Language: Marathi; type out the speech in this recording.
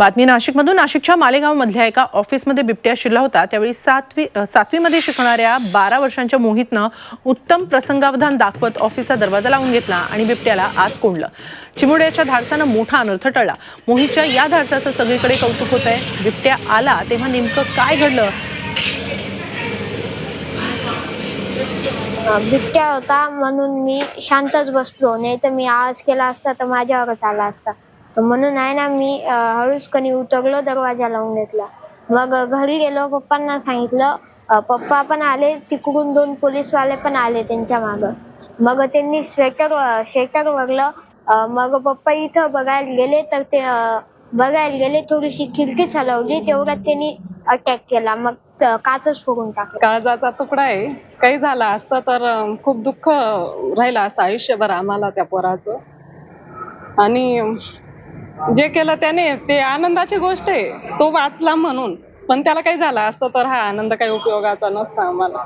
बातमी नाशिकमधून. नाशिकच्या मालेगाव मधल्या एका ऑफिसमध्ये बिबट्या शिरला होता. त्यावेळी सातवी सातवीमध्ये शिकणाऱ्या बारा वर्षांच्या मोहितनं उत्तम प्रसंगावधान दाखवत ऑफिसचा दरवाजा लावून घेतला आणि बिबट्याला आत कोंडलं. चिमुड्याच्या धाडसानं मोठा अनर्थ टळला. मोहितच्या या धाडसाचं सगळीकडे कौतुक होत आहे बिबट्या आला तेव्हा नेमकं काय घडलं? बिबट्या होता म्हणून मी शांतच बसलो. नाही तर मी आवाज केला असता तर माझ्यावरच आला असता. म्हणून आहे ना मी अं, हळूच कणी उतरलो दरवाजा लावून घेतला. मग घरी गेलो पप्पांना सांगितलं. पप्पा पण आले तिकडून दोन पोलीसवाले पण आले त्यांच्या माग. मग त्यांनी स्वेटर स्वेटर वगलं मग पप्पा इथं बघायला गेले तर ते बघायला गेले थोडीशी खिडकी चालवली तेवढ्यात त्यांनी अटॅक केला. मग काचच फोडून टाकलं. काळजाचा तुकडा आहे. काही झाला असता तर खूप दुःख राहिलं असतं आयुष्यभर आम्हाला त्या पोराचं. आणि जे केलं त्याने ते आनंदाची गोष्ट आहे. तो वाचला म्हणून. पण त्याला काही झाला असतं तर हा आनंद काही उपयोगाचा नसता आम्हाला.